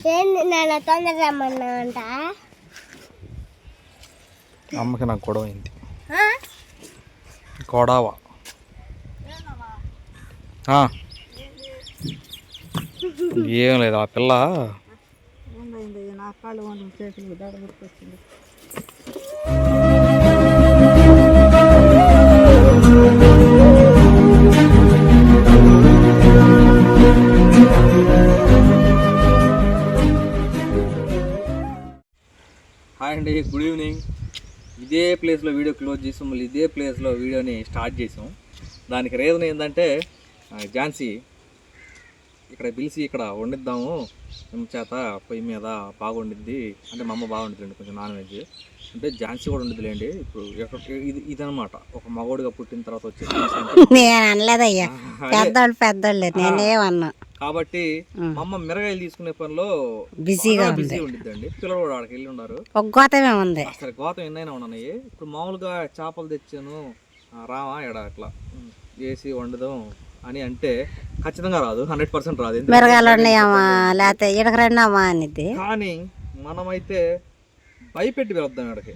ఏంది నాన్న తొందర రమ్మన్నా అంట. అమ్మకి నాకు గొడవ అయింది. గొడవ. ఏం లేదు ఆ పిల్ల. నా కాళ్ళు చేతులు హాయ్ అండి గుడ్ ఈవినింగ్. ఇదే ప్లేస్లో వీడియో క్లోజ్ చేసాం. మళ్ళీ ఇదే ప్లేస్లో వీడియోని స్టార్ట్ చేసాం. దానికి రీజన్ ఏంటంటే ఝాన్సీ ఇక్కడ పిలిచి ఇక్కడ వండిద్దాము. మేము చేత పొయ్యి మీద బాగా వండిద్ది అంటే మా అమ్మ బాగా వండుతుంది కొంచెం నాన్ వెజ్. అంటే ఝాన్సీ కూడా వండిద్దిలేండి. ఇప్పుడు ఇది ఇదనమాట ఒక మగోడిగా పుట్టిన తర్వాత వచ్చేసి నేను అనలేదయ్యా. పెద్దోళ్ళు పెద్దోళ్ళు. నేనేమన్నా కాబట్టి మా అమ్మ మిరగాయలు తీసుకునే పనిలో బిజీగా బిజీ ఉండిద్దండి. పిల్లలు కూడా ఆడికి వెళ్ళి ఉన్నారు. ఒక గోతమే ఉంది. అసలు గోతం ఎన్నైనా ఉన్నాయి ఇప్పుడు మామూలుగా చేపలు తెచ్చాను. రావా ఎడ అట్లా. వేసి వండుదాం. అని అంటే ఖచ్చితంగా రాదు హండ్రెడ్ పర్సెంట్ రాదు. ఉన్నాయమ్మా లేకపోతే ఇడక రెండమ్మా అనిద్ది. కానీ మనమైతే భయపెట్టి వెళ్దాం ఎడకి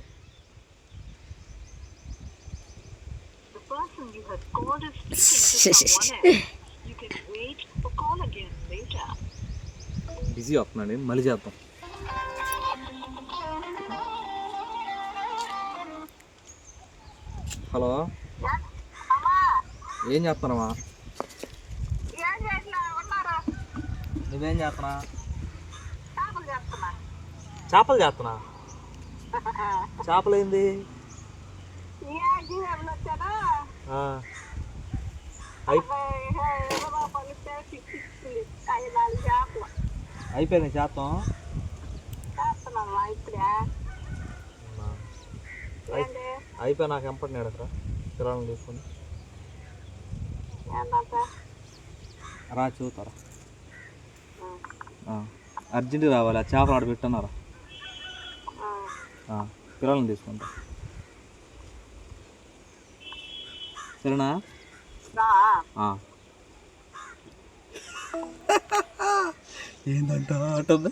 బిజీ వస్తున్నాండి మళ్ళీ చేద్దాం. హలో? ఏం చేస్తున్నావా? నువ్వేం చేస్తున్నా చేపలు చేస్తున్నా చేపలు ఏంది అయిపోయింది చేస్తాం అయిపోయి నాకు ఎంపడినాడు అక్కడ పిల్లల్ని తీసుకొని. రా చూతారా అర్జెంట్ రావాలి ఆ చేపలు ఆడ పెట్టున్నారా? ఆ, పిల్లల్ని తీసుకుంటా. సరేనా? ఆ. ఏందంట ఆటది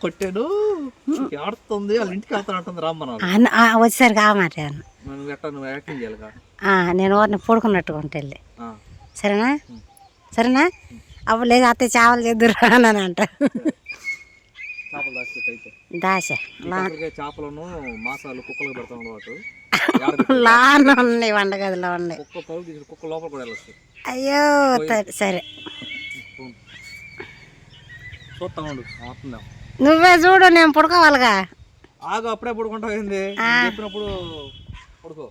కొట్టాడు. ఆడుతుంది వాళ్ళ ఇంటికి వెళ్తాను వచ్చేసరికి ఆ మాట నేను ఊరిని పడుకున్నట్టుగా వెళ్ళి. ఆ. సరేనా? సరేనా? అప్పుడు లేదు అత్త చావలు చేద్దరు అని అంట. చేపలు దాశ చేపలను మాసాలు కుక్కలకు పెడతాం అలవాటు లాన్ ఉన్నాయి వంటగదిలో ఉన్నాయి. కుక్క లోపల కూడా అయ్యో సరే. నువ్వే చూడు నేను పడుకోవాలిగా. ఆగు అప్పుడే పడుకుంటావు ఏంది? చెప్పినప్పుడు పడుకో.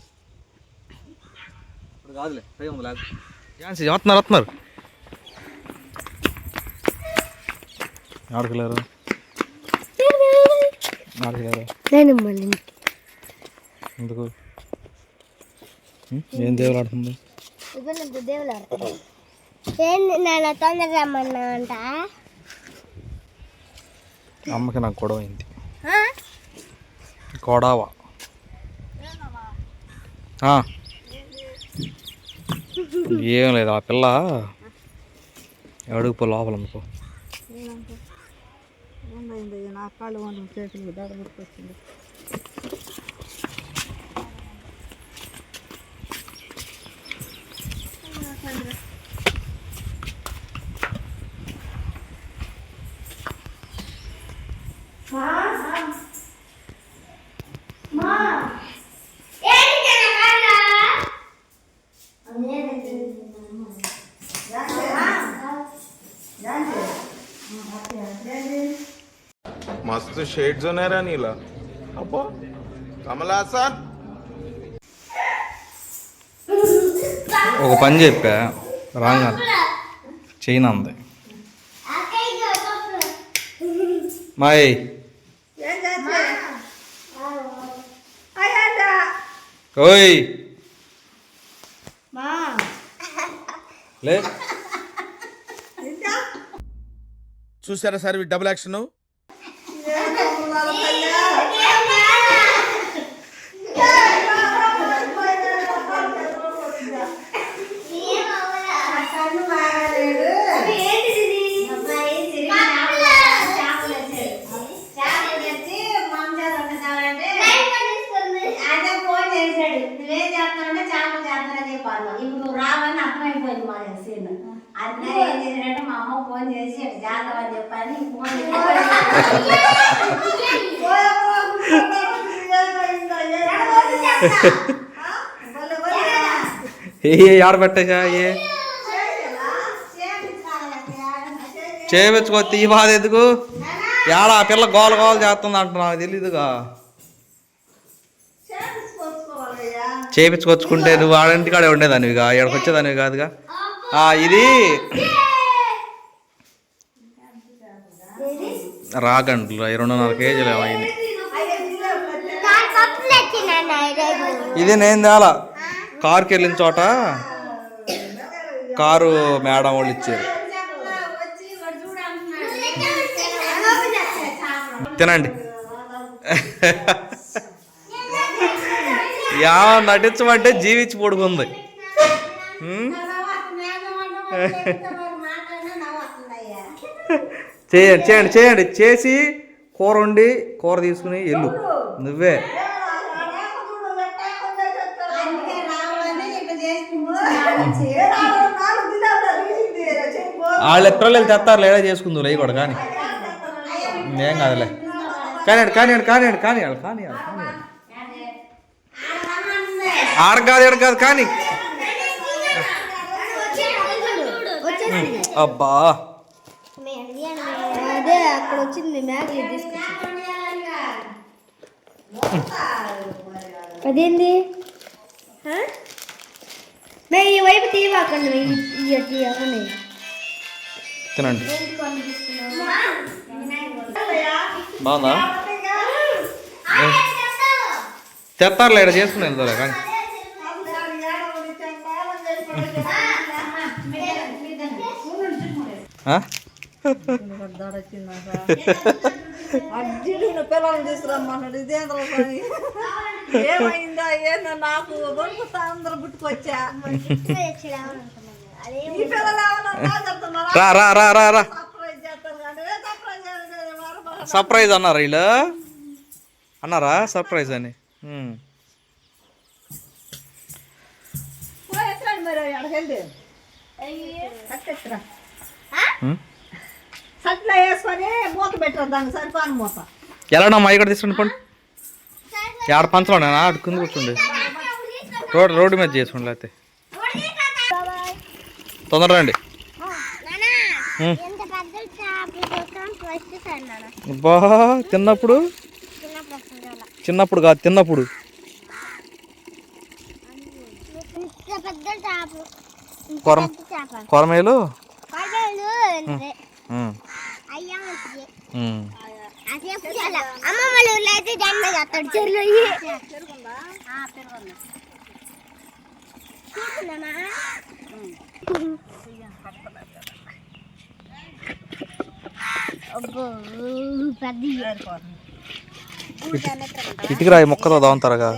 ఇప్పుడు కాదులే టైం ఉంది లేదు ఝాన్సీ వస్తున్నారు వస్తున్నారు. ఆడకలేరు ఆడకలేరు నేను మళ్ళీ ఎందుకు? ఏం దేవుడు ఆడుతుంది? దేవుడు ఆడతాడు. ఏంది నాన్న తొందర రమ్మన్నా అంట? అమ్మకి నాకు గొడవ అయింది. గొడవ. ఏం లేదు ఆ పిల్ల అడుగు పో లోపల అనుకో ఏందైంది నా కాళ్ళు వండు చేతులు దడ గుర్తొచ్చింది मस्त शेड जो नाही राणीला अप्पा कमला असा ఒక పని చెప్పా రాంగ్ చైన్ అంది మాయ్ ఓయ్ లే చూసారా సార్ ఈ డబుల్ యాక్షన్ Ronald Pena. ఏ ఆడ పెట్టేసా ఏ? చేయించుకో తీ బాధ ఎందుకు? ఏడ ఆ పిల్ల గోల గోల చేస్తుంది అంట నాకు తెలీదుగా. చేయించుకొచ్చుకుంటే నువ్వు ఆడింటికాడే ఉండేదానివిగా ఇక్కడికి వచ్చేదానివి కాదుగా. ఇది రాగండ్లు అవి రెండున్నర కేజీలు అయింది. నాలుగు ఇది నేను తేలా. కారుకి వెళ్ళిన చోట కారు మేడం వాళ్ళు ఇచ్చారు. తినండి. యా నటించమంటే జీవించి పడుకుంది చేయండి చేయండి చేయండి. చేసి కూర వండి కూర తీసుకుని వెళ్ళు. నువ్వే. వాళ్ళు ఎత్రలు తెస్తారు లేడా చేసుకుందు లే కూడా కానీ. ఏం కాదులే. కానివ్వండి కానివ్వండి కానివ్వాలి కానివ్వాలి కానివ్వాలి ఆడ కాదు ఎడ కాదు కానీ. అబ్బా. అదే అక్కడ వచ్చింది మ్యాగీ తీసుకొచ్చి అదేంది? ఆ? మే ఈ వైపు తీవాకండి ఇయ్యటి అవన్నీ తినండి. బాగుందా? తెస్తారు లేడ చేసుకుని వెళ్తారా కానీ. పిల్లల్ని తీసుకురమ్మన్నాడు ఇదేంద్ర ఏమైందా? ఏందో నాకు దొరుకుతా అందరు పుట్టుకొచ్చా? రా రా రా రా రా. సర్ప్రైజ్ అన్నారా వీళ్ళు? అన్నారా? సర్ప్రైజ్ అని. దానికి సరిపోని మూత. ఎలాడమ్మా ఇక్కడ తీసుకుని పండి. ఆడ పంచలోనేనా? ఆడ కింద కూర్చోండి. రోడ్ రోడ్డు మీద చేసుకోండి లేకపోతే తొందరగా రండి. బా తిన్నప్పుడు? చిన్నప్పుడు కాదు తిన్నప్పుడు. కొరం కొరమేలు? చెరువు ఇటుకి రాయి మొక్కతో దాంతారుగా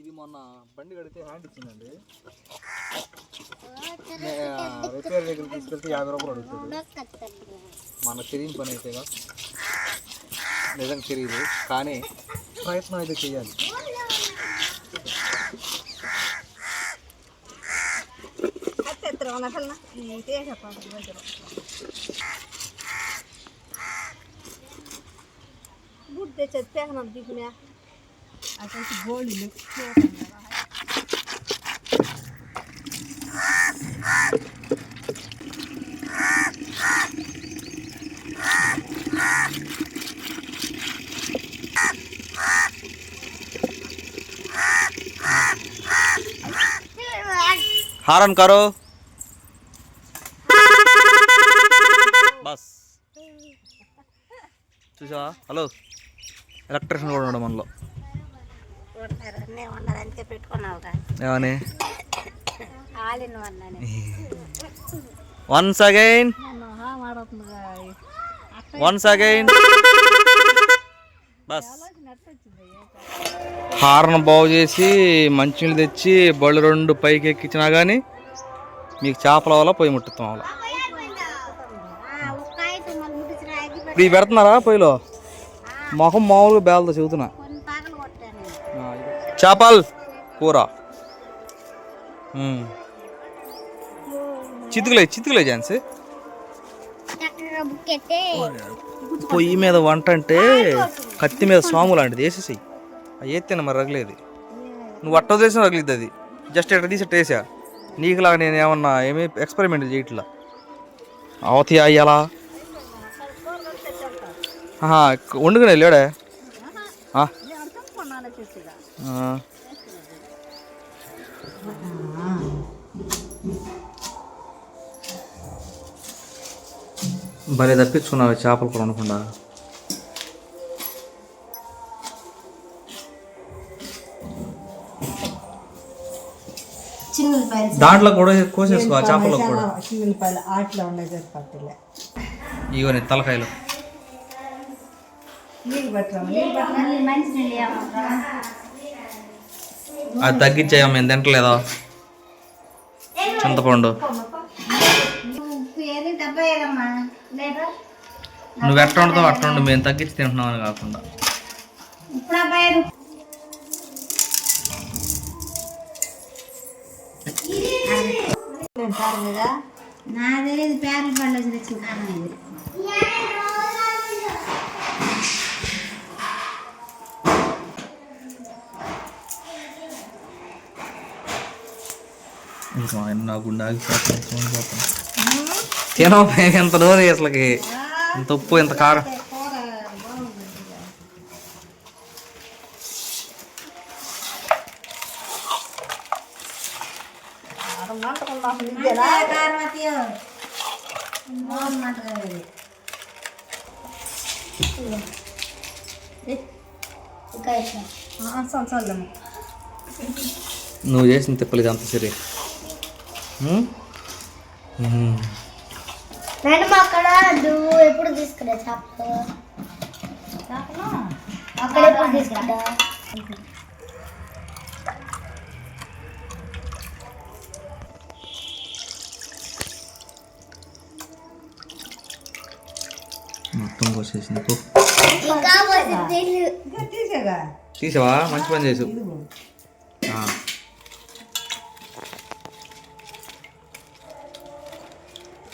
ఇది మొన్న బండి కడితే హ్యాండ్ ఇచ్చిందండి. రిపేర్ దగ్గర తీసుకెళ్తే యాభై రూపాయలు అడుగుతాడు. మన తెలియని పని అయితేగా. నిజంగా తెలియదు కానీ ప్రయత్నం అయితే చేయాలి. కట్టెత్తరా ఉన్న పిల్ల ఈ తీసేస్తాను బుడ్ తెచ్చేది తేగనం దిగునే అక్కడ గోళీలు హారన్ కరో. బస్. చూసావా? హలో. ఎలక్ట్రిషియన్ కూడా ఉన్నాడు మనలో. ఏమని? Once again once again bus. Horn బాగు చేసి మంచినీళ్ళు తెచ్చి బళ్ళు రెండు పైకి ఎక్కించినా కానీ మీకు చేపల వల్ల పొయ్యి ముట్టుతాం అది ఇప్పుడు ఇవి పెడుతున్నారా పొయ్యిలో? మొహం మామూలుగా బేలతో చెబుతున్నా. చేపల్ కూర. చితుకులే చితుకులే బుక్కెట్టే పొయ్యి మీద వంట అంటే కత్తి మీద స్వాము లాంటిది వేసేసి అవి ఎత్తేన మరి రగలేదు. నువ్వు అట్ట చేసిన రగలేదు అది. జస్ట్ ఎట్ట తీసి వేసా. నీకులాగా నేను ఏమన్నా ఏమీ ఎక్స్పెరిమెంట్ చేయట్లా? అవతి అయ్యాలా వండుకునే లేడే? భలే తప్పించుకున్నావు చేపలు కూడా ఉండకుండా దాంట్లో కూడా కోసేసుకో ఆ చేపల్లో కూడా. చిన్నపాయలు ఆటలో ఉండే సరిపడలే ఇగో నీ తలకాయలు. అది తగ్గించాయా మేము తింటలేదా? చింతపండు. నువ్వు ఎట్ట ఉండతావు అట్ట ఉండు మేము తగ్గించి తింటున్నాం అని కాకుండా అబ్బాయి నాదే ఇది పేర్ల పండు వచ్చిన చిన్న ఇది. ఇంకా ఆయన నా గుండె ఆగిపోతుంది చూడిపోతాను తినవు ఎంత నూనె అసలుకి. ఇంత ఉప్పు ఇంత కారం. నువ్వు చేసిన తిప్పలేదు అంత సరే. మేడం అక్కడ నువ్వు ఎప్పుడు తీసుకురా చేపలు అక్కడ ఎప్పుడు తీసుకురా మొత్తం కోసేసింది. తీసావా? మంచి పని చేసు. ఆ.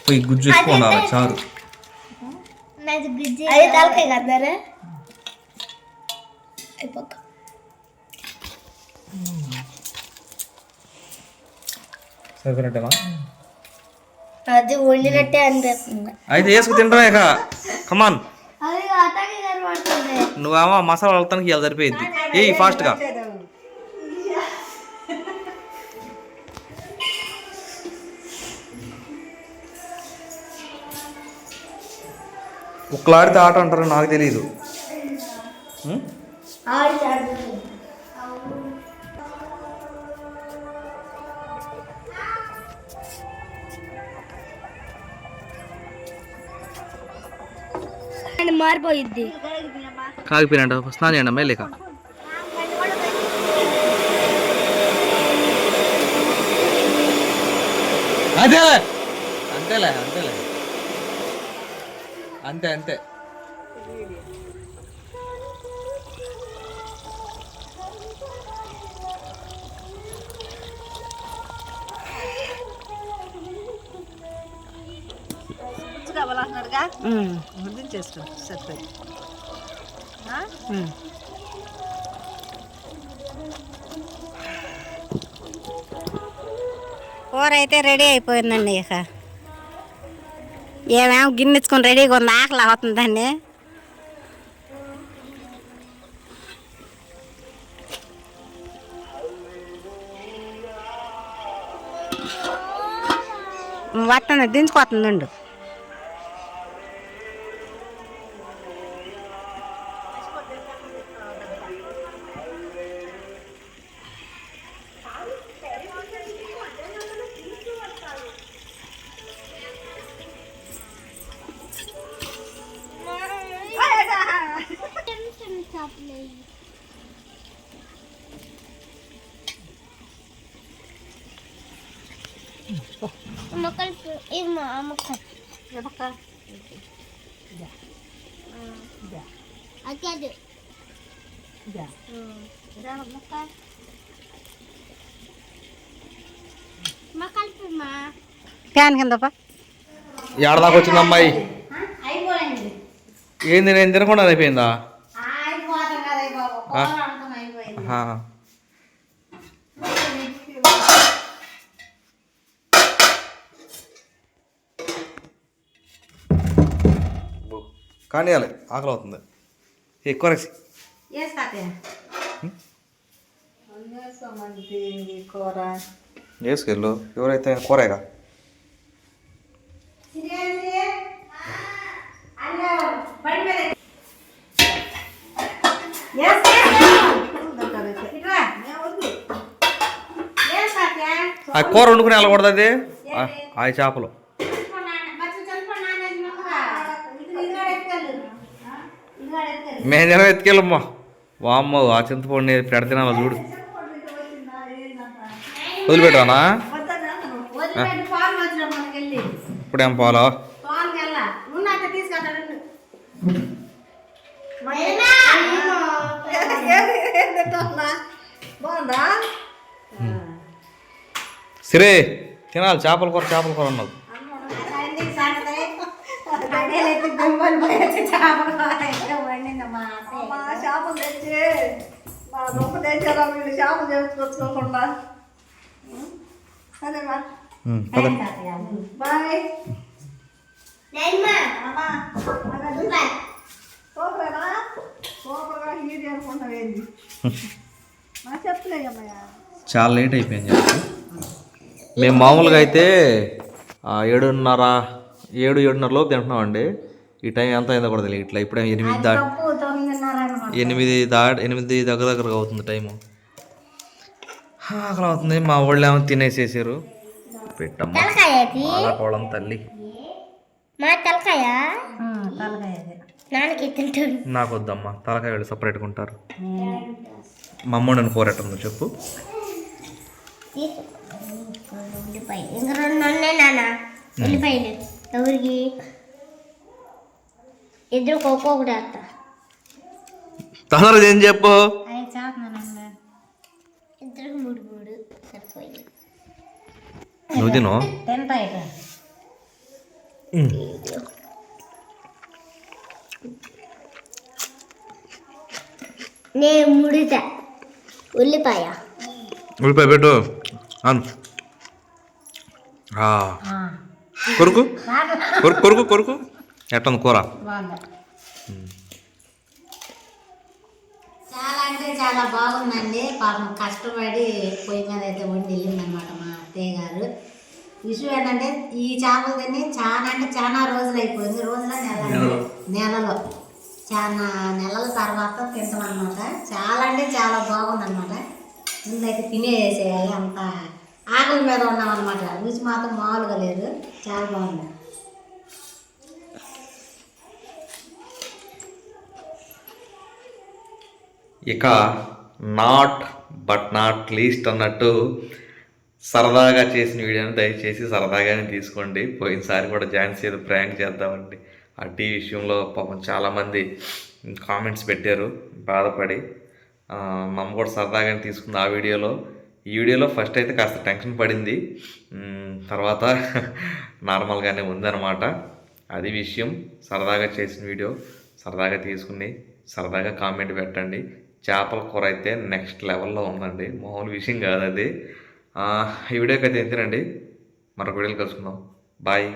పోయి గుజ్జు ఉండాలి చారు సరిపోయినట్టేనా? అది వండినట్టే అనిపిస్తుంది. అయితే వేసుకు తింటామే ఇక. కమాన్ నువ్వేమో మసాలా వెళ్తానికి ఇలా సరిపోయింది ఏ ఫాస్ట్గా ఉక్కలాడితే ఆట అంటారు నాకు తెలియదు మారిపోయిద్ది. కాగిపోయినట్టు స్నానం చేయండి అమ్మాయి లేక అదేలే అంతేలే అంతేలే. అంతే అంతే. ముద్దించేసుకో సరిపోయి కూర అయితే రెడీ అయిపోయిందండి ఇక. ఏమేమో గిన్నెచ్చుకొని రెడీగా ఉంది? ఆకలి అవుతుందండి. వస్తుంది దించుకోతుందండు అది ఇదా మా కలిపమ్మా ఫ్యాన్ కిందపా. ఏడదాకా వచ్చింది అమ్మాయి? ఏంది నేను తినకుండా అయిపోయిందా అయిపోతాం కదా బాబు ఆ. అయిపోయింది ఆ. కానియాలి ఆకలి అవుతుంది ఎక్కువ రేసి వేసుకెళ్ళు ఎవరైతే కూరేగా ఆ కూర వండుకుని వెళ్ళకూడదు అది? ఆ- ఆ చేపలు. మేము జనం ఎత్తుకెళ్ళమ్మా. వామ్మో ఆ చింతపండు పెడితే చూడు. వదిలిపెట్టానా ఇప్పుడేం పోలో? సిరే తినాలి. చేపల కూర చేపల కూర ఉన్నది మా చేపలు తెచ్చి వీళ్ళు చేపలు సరేమా. బాయ్. సూపరేనా సూపర్గా అనుకుంటాం ఏంది? మా చాలా లేట్ అయిపోయింది చెప్పు. మేము మామూలుగా అయితే ఏడున్నర ఏడు ఏడున్నరలోపు తింటున్నామండి. ఈ టైం ఎంత అయిందో కూడా తెలియదు ఇట్లా ఇప్పుడే ఎనిమిది దా ఎనిమిది దా ఎనిమిది దగ్గర దగ్గరగా అవుతుంది టైము. ఆకలి అవుతుంది. మా వాళ్ళు ఏమో తినేసేసారు. పెట్టమ్మ. తల్లి. మా తలకాయ? తలకాయ నాన్నకి తింటాడు నాకు వద్దమ్మా తలకాయ వాళ్ళు సపరేట్గా ఉంటారు మా అమ్మ నన్ను కోరటం చెప్పు. ఉల్లిపాయ. ఇంకా రెండు ఉన్నాయి నాన్న. ఉల్లిపాయలు. ఎవరికి? ఇద్దరు ఒక్కొక్కటి వేస్తా తొందరగా ఏం చెప్పు? నువ్వు తిను. తింటాయి నేను ముడితా. ఉల్లిపాయ. ఉల్లిపాయ పెట్టు. అను. ఆ. కొరుకు? కొరుకు కొరుకు కొరుకు. ఎట్టుంది కూర? బాగుంది చాలా బాగుందండి. పాపం కష్టపడి పొయ్యి మీద అయితే వండి వెళ్ళిందనమాట మా అత్తయ్య గారు. విషయం ఏంటంటే ఈ చేపలు తిని చాలా అంటే చాలా రోజులు అయిపోయింది. రోజుల నెల నెలలో. చాలా నెలల తర్వాత తింటాం అనమాట చాలా అంటే చాలా బాగుందన్నమాట. ముందైతే తినేసేయాలి. అంత ఆకలి మీద ఉన్నాం అనమాట రుచి మాత్రం మామూలుగా లేదు. చాలా బాగుంది. ఇక నాట్ బట్ నాట్ లీస్ట్ అన్నట్టు సరదాగా చేసిన వీడియోని దయచేసి సరదాగానే తీసుకోండి. పోయినసారి కూడా ఝాన్సీ ఏదో ప్రాంక్ చేద్దామండి. ఆ టీ విషయంలో పాపం చాలామంది కామెంట్స్ పెట్టారు. బాధపడి మమ్మ కూడా సరదాగానే తీసుకుంది ఆ వీడియోలో. ఈ వీడియోలో ఫస్ట్ అయితే కాస్త టెన్షన్ పడింది. తర్వాత నార్మల్గానే ఉందన్నమాట. అది విషయం. సరదాగా చేసిన వీడియో సరదాగా తీసుకుని సరదాగా కామెంట్ పెట్టండి. చేపల కూర అయితే నెక్స్ట్ లెవెల్లో ఉందండి. మామూలు విషయం కాదు అది ఈ వీడియోకి అయితే ఎంతేనండి మరొక వీడియోలు కలుసుకుందాం. బాయ్